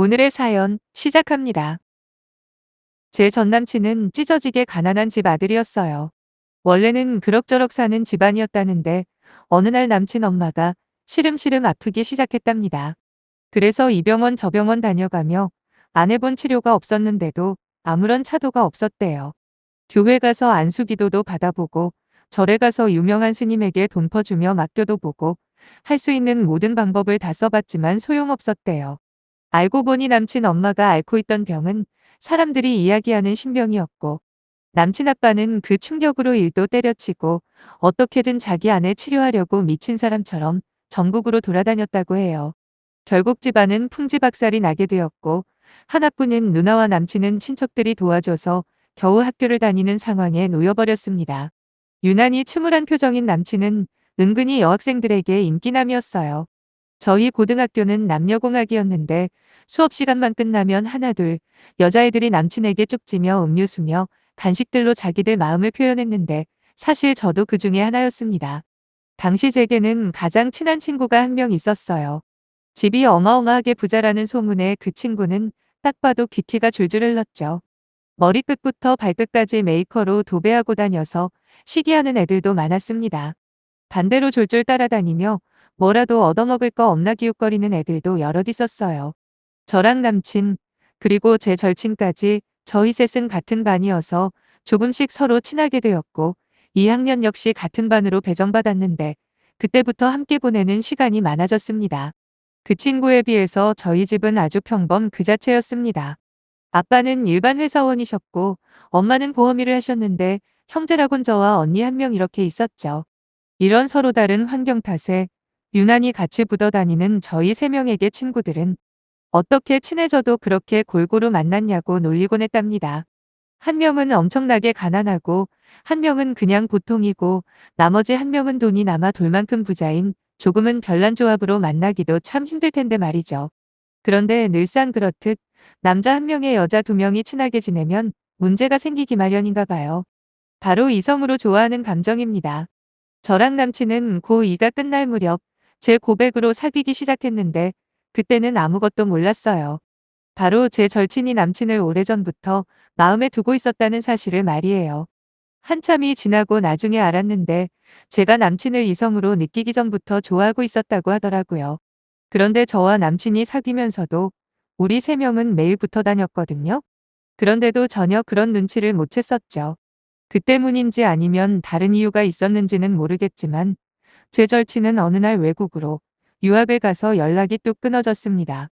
오늘의 사연 시작합니다. 제 전남친은 찢어지게 가난한 집 아들이었어요. 원래는 그럭저럭 사는 집안이었다는데 어느 날 남친 엄마가 시름시름 아프기 시작했답니다. 그래서 이 병원 저 병원 다녀가며 안 해본 치료가 없었는데도 아무런 차도가 없었대요. 교회 가서 안수기도도 받아보고 절에 가서 유명한 스님에게 돈 퍼주며 맡겨도 보고 할 수 있는 모든 방법을 다 써봤지만 소용없었대요. 알고 보니 남친 엄마가 앓고 있던 병은 사람들이 이야기하는 신병이었고 남친 아빠는 그 충격으로 일도 때려치고 어떻게든 자기 아내 치료하려고 미친 사람처럼 전국으로 돌아다녔다고 해요. 결국 집안은 풍지박살이 나게 되었고 하나뿐인 누나와 남친은 친척들이 도와줘서 겨우 학교를 다니는 상황에 놓여버렸습니다. 유난히 침울한 표정인 남친은 은근히 여학생들에게 인기남이었어요. 저희 고등학교는 남녀공학이었는데 수업 시간만 끝나면 하나둘 여자애들이 남친에게 쪽지며 음료수며 간식들로 자기들 마음을 표현했는데 사실 저도 그 중에 하나였습니다. 당시 제게는 가장 친한 친구가 한 명 있었어요. 집이 어마어마하게 부자라는 소문에 그 친구는 딱 봐도 귀티가 줄줄 흘렀죠. 머리끝부터 발끝까지 메이커로 도배하고 다녀서 시기하는 애들도 많았습니다. 반대로 졸졸 따라다니며 뭐라도 얻어먹을 거 없나 기웃거리는 애들도 여럿 있었어요. 저랑 남친, 그리고 제 절친까지 저희 셋은 같은 반이어서 조금씩 서로 친하게 되었고 2학년 역시 같은 반으로 배정받았는데 그때부터 함께 보내는 시간이 많아졌습니다. 그 친구에 비해서 저희 집은 아주 평범 그 자체였습니다. 아빠는 일반 회사원이셨고 엄마는 보험 일을 하셨는데 형제라곤 저와 언니 한 명 이렇게 있었죠. 이런 서로 다른 환경 탓에 유난히 같이 붙어 다니는 저희 세 명에게 친구들은 어떻게 친해져도 그렇게 골고루 만났냐고 놀리곤 했답니다. 한 명은 엄청나게 가난하고 한 명은 그냥 보통이고 나머지 한 명은 돈이 남아 돌만큼 부자인 조금은 별난 조합으로 만나기도 참 힘들 텐데 말이죠. 그런데 늘상 그렇듯 남자 한 명에 여자 두 명이 친하게 지내면 문제가 생기기 마련인가 봐요. 바로 이성으로 좋아하는 감정입니다. 저랑 남친은 고2가 끝날 무렵 제 고백으로 사귀기 시작했는데 그때는 아무것도 몰랐어요. 바로 제 절친이 남친을 오래전부터 마음에 두고 있었다는 사실을 말이에요. 한참이 지나고 나중에 알았는데 제가 남친을 이성으로 느끼기 전부터 좋아하고 있었다고 하더라고요. 그런데 저와 남친이 사귀면서도 우리 세 명은 매일 붙어 다녔거든요. 그런데도 전혀 그런 눈치를 못 챘었죠. 그 때문인지 아니면 다른 이유가 있었는지는 모르겠지만 제 절친은 어느 날 외국으로 유학을 가서 연락이 뚝 끊어졌습니다.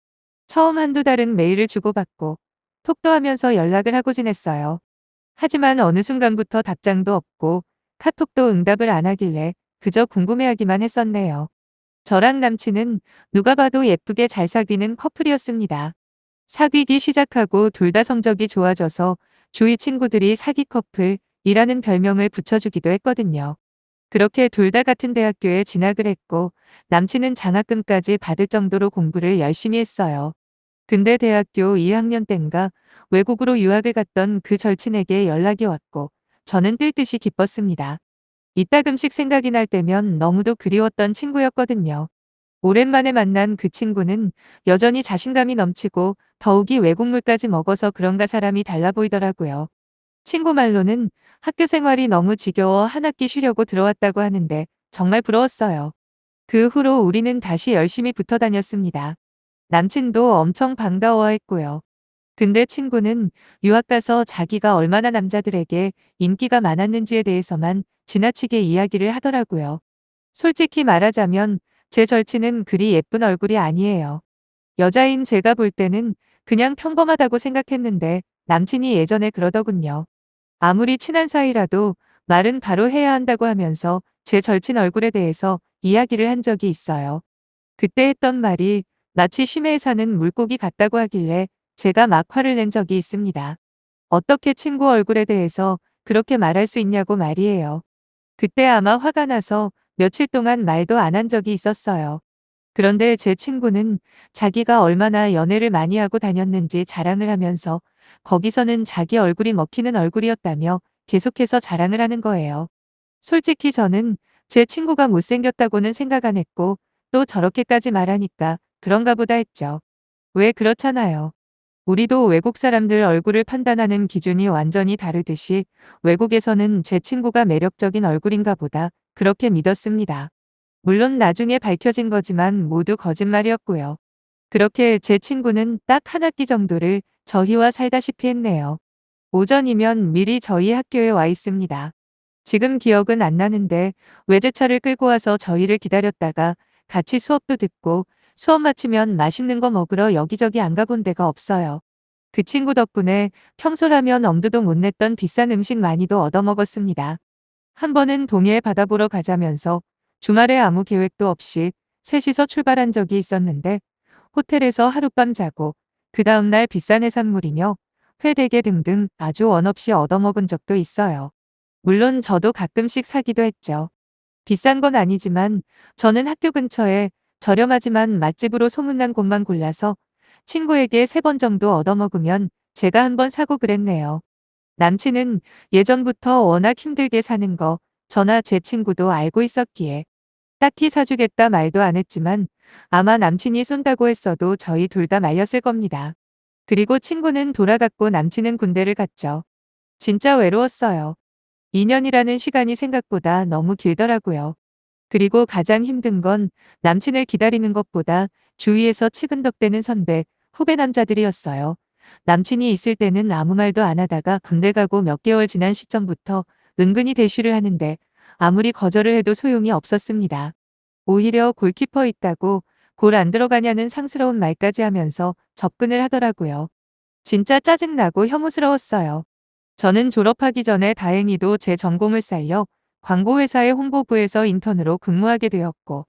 처음 한두 달은 메일을 주고받고 톡도 하면서 연락을 하고 지냈어요. 하지만 어느 순간부터 답장도 없고 카톡도 응답을 안 하길래 그저 궁금해하기만 했었네요. 저랑 남친은 누가 봐도 예쁘게 잘 사귀는 커플이었습니다. 사귀기 시작하고 둘 다 성적이 좋아져서 주위 친구들이 사기 커플이라는 별명을 붙여주기도 했거든요. 그렇게 둘 다 같은 대학교에 진학을 했고 남친은 장학금까지 받을 정도로 공부를 열심히 했어요. 근데 대학교 2학년 땐가 외국으로 유학을 갔던 그 절친에게 연락이 왔고 저는 뜰 듯이 기뻤습니다. 이따금씩 생각이 날 때면 너무도 그리웠던 친구였거든요. 오랜만에 만난 그 친구는 여전히 자신감이 넘치고 더욱이 외국물까지 먹어서 그런가 사람이 달라 보이더라고요. 친구 말로는 학교 생활이 너무 지겨워 한 학기 쉬려고 들어왔다고 하는데 정말 부러웠어요. 그 후로 우리는 다시 열심히 붙어 다녔습니다. 남친도 엄청 반가워했고요. 근데 친구는 유학 가서 자기가 얼마나 남자들에게 인기가 많았는지에 대해서만 지나치게 이야기를 하더라고요. 솔직히 말하자면 제 절친은 그리 예쁜 얼굴이 아니에요. 여자인 제가 볼 때는 그냥 평범하다고 생각했는데 남친이 예전에 그러더군요. 아무리 친한 사이라도 말은 바로 해야 한다고 하면서 제 절친 얼굴에 대해서 이야기를 한 적이 있어요. 그때 했던 말이 마치 심해에 사는 물고기 같다고 하길래 제가 막 화를 낸 적이 있습니다. 어떻게 친구 얼굴에 대해서 그렇게 말할 수 있냐고 말이에요. 그때 아마 화가 나서 며칠 동안 말도 안 한 적이 있었어요. 그런데 제 친구는 자기가 얼마나 연애를 많이 하고 다녔는지 자랑을 하면서 거기서는 자기 얼굴이 먹히는 얼굴이었다며 계속해서 자랑을 하는 거예요. 솔직히 저는 제 친구가 못생겼다고는 생각 안 했고 또 저렇게까지 말하니까 그런가 보다 했죠. 왜 그렇잖아요. 우리도 외국 사람들 얼굴을 판단하는 기준이 완전히 다르듯이 외국에서는 제 친구가 매력적인 얼굴인가 보다 그렇게 믿었습니다. 물론 나중에 밝혀진 거지만 모두 거짓말이었고요. 그렇게 제 친구는 딱 한 학기 정도를 저희와 살다시피 했네요. 오전이면 미리 저희 학교에 와 있습니다. 지금 기억은 안 나는데 외제차를 끌고 와서 저희를 기다렸다가 같이 수업도 듣고 수업 마치면 맛있는 거 먹으러 여기저기 안 가본 데가 없어요. 그 친구 덕분에 평소라면 엄두도 못 냈던 비싼 음식 많이도 얻어먹었습니다. 한 번은 동해에 바다 보러 가자면서 주말에 아무 계획도 없이 셋이서 출발한 적이 있었는데 호텔에서 하룻밤 자고 그 다음날 비싼 해산물이며 회대게 등등 아주 원 없이 얻어먹은 적도 있어요. 물론 저도 가끔씩 사기도 했죠. 비싼 건 아니지만 저는 학교 근처에 저렴하지만 맛집으로 소문난 곳만 골라서 친구에게 세 번 정도 얻어먹으면 제가 한 번 사고 그랬네요. 남친은 예전부터 워낙 힘들게 사는 거 저나 제 친구도 알고 있었기에 딱히 사주겠다 말도 안 했지만 아마 남친이 쏜다고 했어도 저희 둘 다 말렸을 겁니다. 그리고 친구는 돌아갔고 남친은 군대를 갔죠. 진짜 외로웠어요. 2년이라는 시간이 생각보다 너무 길더라고요. 그리고 가장 힘든 건 남친을 기다리는 것보다 주위에서 치근덕대는 선배, 후배 남자들이었어요. 남친이 있을 때는 아무 말도 안 하다가 군대 가고 몇 개월 지난 시점부터 은근히 대쉬를 하는데 아무리 거절을 해도 소용이 없었습니다. 오히려 골키퍼 있다고 골 안 들어가냐는 상스러운 말까지 하면서 접근을 하더라고요. 진짜 짜증나고 혐오스러웠어요. 저는 졸업하기 전에 다행히도 제 전공을 살려 광고회사의 홍보부에서 인턴으로 근무하게 되었고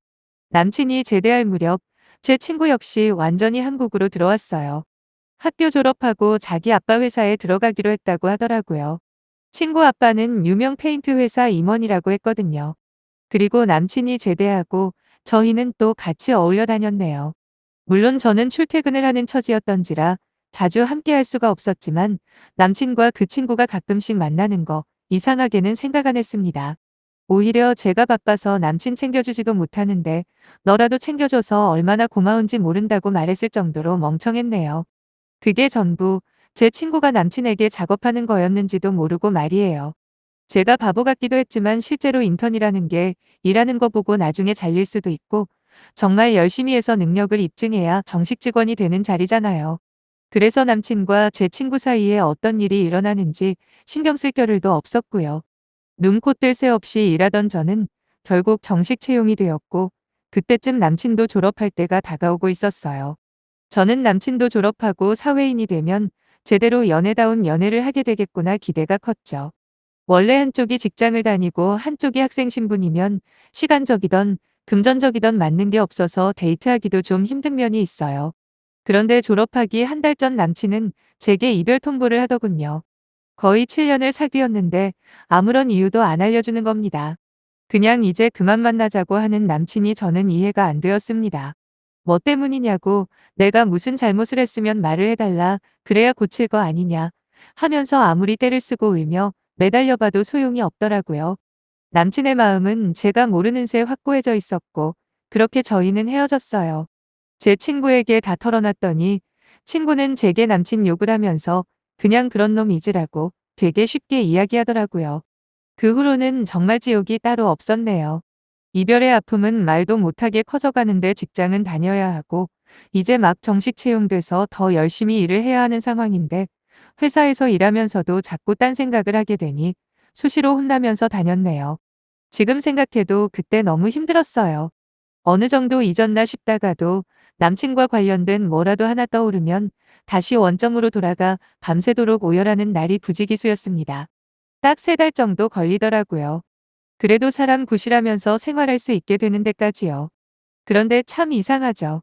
남친이 제대할 무렵 제 친구 역시 완전히 한국으로 들어왔어요. 학교 졸업하고 자기 아빠 회사에 들어가기로 했다고 하더라고요. 친구 아빠는 유명 페인트 회사 임원이라고 했거든요. 그리고 남친이 제대하고 저희는 또 같이 어울려 다녔네요. 물론 저는 출퇴근을 하는 처지였던지라 자주 함께 할 수가 없었지만 남친과 그 친구가 가끔씩 만나는 거 이상하게는 생각 안 했습니다. 오히려 제가 바빠서 남친 챙겨주지도 못하는데 너라도 챙겨줘서 얼마나 고마운지 모른다고 말했을 정도로 멍청했네요. 그게 전부 제 친구가 남친에게 작업하는 거였는지도 모르고 말이에요. 제가 바보 같기도 했지만 실제로 인턴이라는 게 일하는 거 보고 나중에 잘릴 수도 있고 정말 열심히 해서 능력을 입증해야 정식 직원이 되는 자리잖아요. 그래서 남친과 제 친구 사이에 어떤 일이 일어나는지 신경 쓸 겨를도 없었고요. 눈코 뜰 새 없이 일하던 저는 결국 정식 채용이 되었고 그때쯤 남친도 졸업할 때가 다가오고 있었어요. 저는 남친도 졸업하고 사회인이 되면 제대로 연애다운 연애를 하게 되겠구나 기대가 컸죠. 원래 한쪽이 직장을 다니고 한쪽이 학생 신분이면 시간적이던 금전적이던 맞는 게 없어서 데이트하기도 좀 힘든 면이 있어요. 그런데 졸업하기 한 달 전 남친은 제게 이별 통보를 하더군요. 거의 7년을 사귀었는데 아무런 이유도 안 알려주는 겁니다. 그냥 이제 그만 만나자고 하는 남친이 저는 이해가 안 되었습니다. 뭐 때문이냐고 내가 무슨 잘못을 했으면 말을 해달라 그래야 고칠 거 아니냐 하면서 아무리 때를 쓰고 울며 매달려봐도 소용이 없더라고요. 남친의 마음은 제가 모르는 새 확고해져 있었고 그렇게 저희는 헤어졌어요. 제 친구에게 다 털어놨더니 친구는 제게 남친 욕을 하면서 그냥 그런 놈 잊으라고 되게 쉽게 이야기하더라고요. 그 후로는 정말 지옥이 따로 없었네요. 이별의 아픔은 말도 못하게 커져가는데 직장은 다녀야 하고 이제 막 정식 채용돼서 더 열심히 일을 해야 하는 상황인데 회사에서 일하면서도 자꾸 딴 생각을 하게 되니 수시로 혼나면서 다녔네요. 지금 생각해도 그때 너무 힘들었어요. 어느 정도 잊었나 싶다가도 남친과 관련된 뭐라도 하나 떠오르면 다시 원점으로 돌아가 밤새도록 오열하는 날이 부지기수였습니다. 딱 세 달 정도 걸리더라고요. 그래도 사람 구실하면서 생활할 수 있게 되는 데까지요. 그런데 참 이상하죠.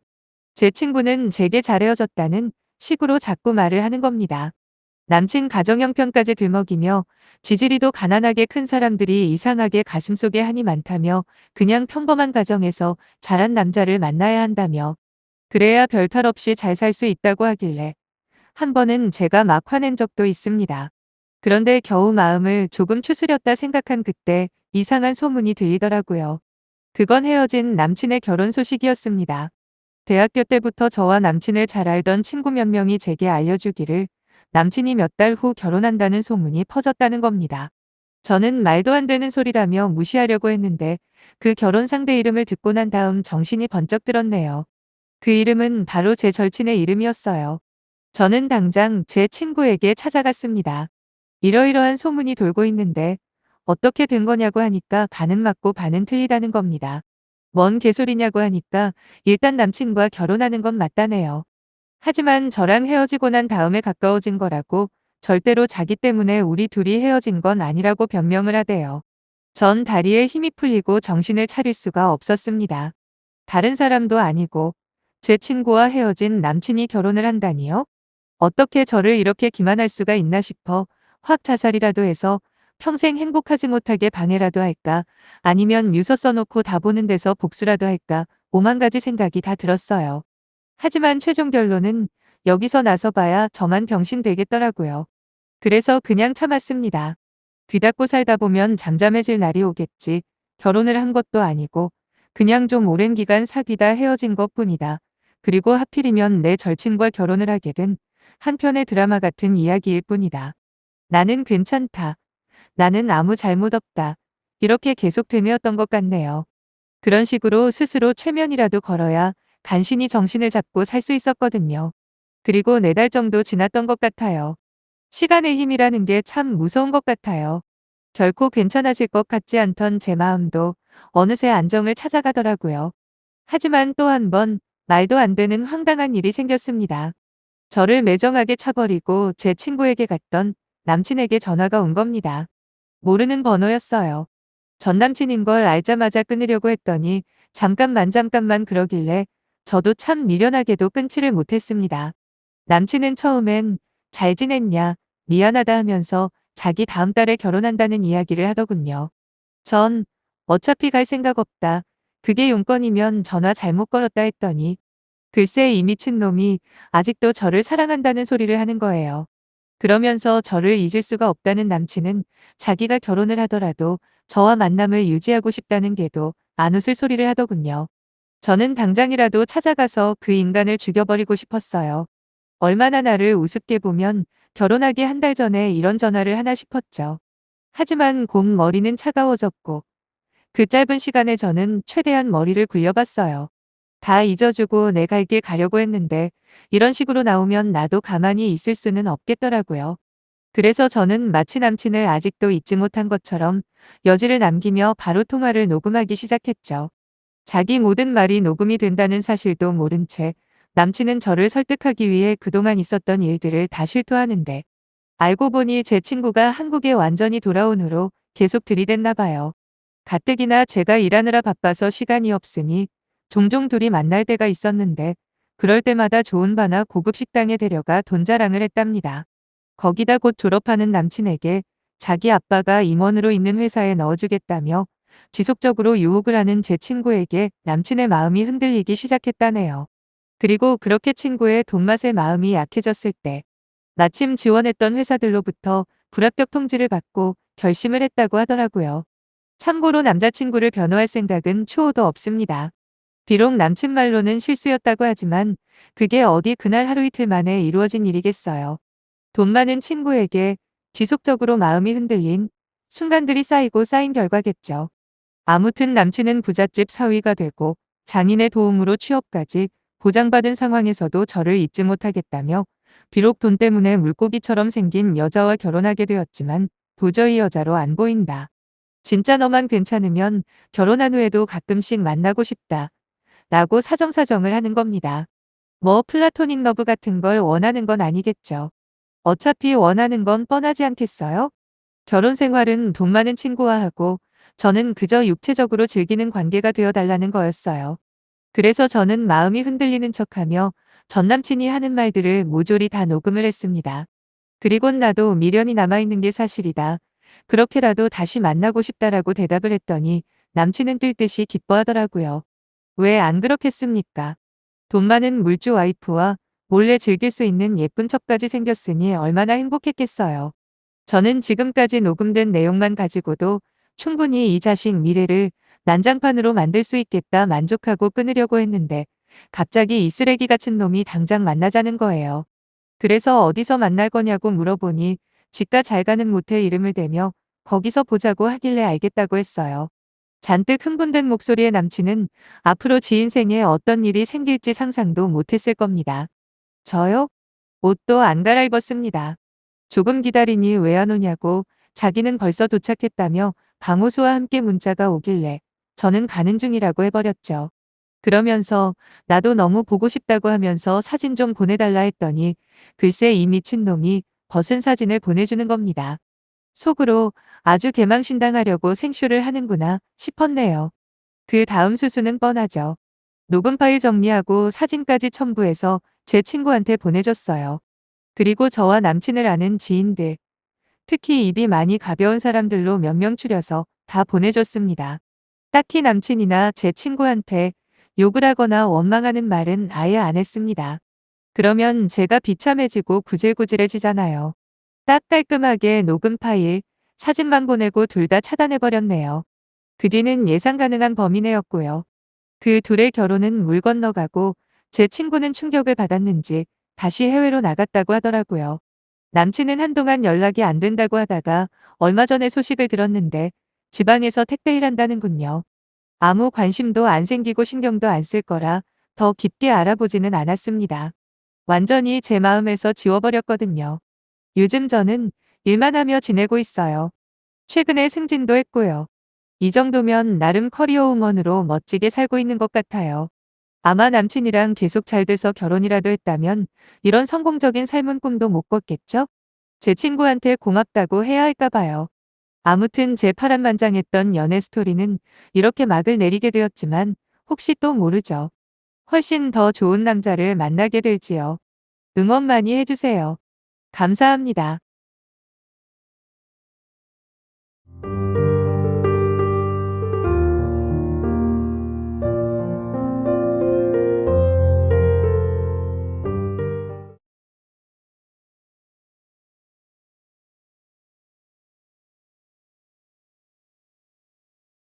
제 친구는 제게 잘 헤어졌다는 식으로 자꾸 말을 하는 겁니다. 남친 가정 형편까지 들먹이며 지지리도 가난하게 큰 사람들이 이상하게 가슴속에 한이 많다며 그냥 평범한 가정에서 자란 남자를 만나야 한다며 그래야 별탈 없이 잘 살 수 있다고 하길래 한 번은 제가 막 화낸 적도 있습니다. 그런데 겨우 마음을 조금 추스렸다 생각한 그때 이상한 소문이 들리더라고요. 그건 헤어진 남친의 결혼 소식이었습니다. 대학교 때부터 저와 남친을 잘 알던 친구 몇 명이 제게 알려주기를 남친이 몇 달 후 결혼한다는 소문이 퍼졌다는 겁니다. 저는 말도 안 되는 소리라며 무시하려고 했는데 그 결혼 상대 이름을 듣고 난 다음 정신이 번쩍 들었네요. 그 이름은 바로 제 절친의 이름이었어요. 저는 당장 제 친구에게 찾아갔습니다. 이러이러한 소문이 돌고 있는데 어떻게 된 거냐고 하니까 반은 맞고 반은 틀리다는 겁니다. 뭔 개소리냐고 하니까 일단 남친과 결혼하는 건 맞다네요. 하지만 저랑 헤어지고 난 다음에 가까워진 거라고 절대로 자기 때문에 우리 둘이 헤어진 건 아니라고 변명을 하대요. 전 다리에 힘이 풀리고 정신을 차릴 수가 없었습니다. 다른 사람도 아니고 제 친구와 헤어진 남친이 결혼을 한다니요? 어떻게 저를 이렇게 기만할 수가 있나 싶어 확 자살이라도 해서 평생 행복하지 못하게 방해라도 할까 아니면 유서 써놓고 다 보는 데서 복수라도 할까 오만 가지 생각이 다 들었어요. 하지만 최종 결론은 여기서 나서봐야 저만 병신 되겠더라고요. 그래서 그냥 참았습니다. 귀 닫고 살다 보면 잠잠해질 날이 오겠지. 결혼을 한 것도 아니고 그냥 좀 오랜 기간 사귀다 헤어진 것 뿐이다. 그리고 하필이면 내 절친과 결혼을 하게 된 한편의 드라마 같은 이야기일 뿐이다. 나는 괜찮다. 나는 아무 잘못 없다. 이렇게 계속 되뇌었던 것 같네요. 그런 식으로 스스로 최면이라도 걸어야 간신히 정신을 잡고 살 수 있었거든요. 그리고 네 달 정도 지났던 것 같아요. 시간의 힘이라는 게 참 무서운 것 같아요. 결코 괜찮아질 것 같지 않던 제 마음도 어느새 안정을 찾아가더라고요. 하지만 또 한 번 말도 안 되는 황당한 일이 생겼습니다. 저를 매정하게 차버리고 제 친구에게 갔던 남친에게 전화가 온 겁니다. 모르는 번호였어요. 전 남친인 걸 알자마자 끊으려고 했더니 잠깐만 잠깐만 그러길래 저도 참 미련하게도 끊지를 못했습니다. 남친은 처음엔 잘 지냈냐, 미안하다 하면서 자기 다음 달에 결혼한다는 이야기를 하더군요. 전 어차피 갈 생각 없다. 그게 용건이면 전화 잘못 걸었다 했더니 글쎄 이 미친놈이 아직도 저를 사랑한다는 소리를 하는 거예요. 그러면서 저를 잊을 수가 없다는 남친은 자기가 결혼을 하더라도 저와 만남을 유지하고 싶다는 게도 안 웃을 소리를 하더군요. 저는 당장이라도 찾아가서 그 인간을 죽여버리고 싶었어요. 얼마나 나를 우습게 보면 결혼하기 한 달 전에 이런 전화를 하나 싶었죠. 하지만 곰 머리는 차가워졌고 그 짧은 시간에 저는 최대한 머리를 굴려봤어요. 다 잊어주고 내 갈 길 가려고 했는데 이런 식으로 나오면 나도 가만히 있을 수는 없겠더라고요. 그래서 저는 마치 남친을 아직도 잊지 못한 것처럼 여지를 남기며 바로 통화를 녹음하기 시작했죠. 자기 모든 말이 녹음이 된다는 사실도 모른 채 남친은 저를 설득하기 위해 그동안 있었던 일들을 다 실토하는데 알고 보니 제 친구가 한국에 완전히 돌아온 후로 계속 들이댔나 봐요. 가뜩이나 제가 일하느라 바빠서 시간이 없으니 종종 둘이 만날 때가 있었는데 그럴 때마다 좋은 바나 고급 식당에 데려가 돈 자랑을 했답니다. 거기다 곧 졸업하는 남친에게 자기 아빠가 임원으로 있는 회사에 넣어주겠다며 지속적으로 유혹을 하는 제 친구에게 남친의 마음이 흔들리기 시작했다네요. 그리고 그렇게 친구의 돈맛에 마음이 약해졌을 때 마침 지원했던 회사들로부터 불합격 통지를 받고 결심을 했다고 하더라고요. 참고로 남자친구를 변호할 생각은 추호도 없습니다. 비록 남친 말로는 실수였다고 하지만 그게 어디 그날 하루 이틀 만에 이루어진 일이겠어요. 돈 많은 친구에게 지속적으로 마음이 흔들린 순간들이 쌓이고 쌓인 결과겠죠. 아무튼 남친은 부잣집 사위가 되고 장인의 도움으로 취업까지 보장받은 상황에서도 저를 잊지 못하겠다며 비록 돈 때문에 물고기처럼 생긴 여자와 결혼하게 되었지만 도저히 여자로 안 보인다. 진짜 너만 괜찮으면 결혼한 후에도 가끔씩 만나고 싶다. 라고 사정사정을 하는 겁니다. 뭐 플라토닉 러브 같은 걸 원하는 건 아니겠죠. 어차피 원하는 건 뻔하지 않겠어요? 결혼 생활은 돈 많은 친구와 하고 저는 그저 육체적으로 즐기는 관계가 되어 달라는 거였어요. 그래서 저는 마음이 흔들리는 척하며 전 남친이 하는 말들을 모조리 다 녹음을 했습니다. 그리곤 나도 미련이 남아있는 게 사실이다. 그렇게라도 다시 만나고 싶다라고 대답을 했더니 남친은 뜰 듯이 기뻐하더라고요. 왜 안 그렇겠습니까? 돈 많은 물주 와이프와 몰래 즐길 수 있는 예쁜 첩까지 생겼으니 얼마나 행복했겠어요. 저는 지금까지 녹음된 내용만 가지고도 충분히 이 자식 미래를 난장판으로 만들 수 있겠다 만족하고 끊으려고 했는데 갑자기 이 쓰레기 같은 놈이 당장 만나자는 거예요. 그래서 어디서 만날 거냐고 물어보니 집가 잘 가는 모텔 이름을 대며 거기서 보자고 하길래 알겠다고 했어요. 잔뜩 흥분된 목소리의 남친은 앞으로 지 인생에 어떤 일이 생길지 상상도 못했을 겁니다. 저요? 옷도 안 갈아입었습니다. 조금 기다리니 왜 안 오냐고 자기는 벌써 도착했다며 방호수와 함께 문자가 오길래 저는 가는 중이라고 해버렸죠. 그러면서 나도 너무 보고 싶다고 하면서 사진 좀 보내달라 했더니 글쎄 이 미친놈이 벗은 사진을 보내주는 겁니다. 속으로 아주 개망신당하려고 생쇼를 하는구나 싶었네요. 그 다음 수수는 뻔하죠. 녹음 파일 정리하고 사진까지 첨부해서 제 친구한테 보내줬어요. 그리고 저와 남친을 아는 지인들, 특히 입이 많이 가벼운 사람들로 몇 명 추려서 다 보내줬습니다. 딱히 남친이나 제 친구한테 욕을 하거나 원망하는 말은 아예 안 했습니다. 그러면 제가 비참해지고 구질구질해지잖아요. 딱 깔끔하게 녹음 파일, 사진만 보내고 둘 다 차단해버렸네요. 그 뒤는 예상 가능한 범인이었고요. 그 둘의 결혼은 물 건너가고 제 친구는 충격을 받았는지 다시 해외로 나갔다고 하더라고요. 남친은 한동안 연락이 안 된다고 하다가 얼마 전에 소식을 들었는데 지방에서 택배 일한다는군요. 아무 관심도 안 생기고 신경도 안 쓸 거라 더 깊게 알아보지는 않았습니다. 완전히 제 마음에서 지워버렸거든요. 요즘 저는 일만 하며 지내고 있어요. 최근에 승진도 했고요. 이 정도면 나름 커리어 우먼으로 멋지게 살고 있는 것 같아요. 아마 남친이랑 계속 잘 돼서 결혼이라도 했다면 이런 성공적인 삶은 꿈도 못 꿨겠죠? 제 친구한테 고맙다고 해야 할까 봐요. 아무튼 제 파란만장했던 연애 스토리는 이렇게 막을 내리게 되었지만 혹시 또 모르죠. 훨씬 더 좋은 남자를 만나게 될지요. 응원 많이 해주세요. 감사합니다.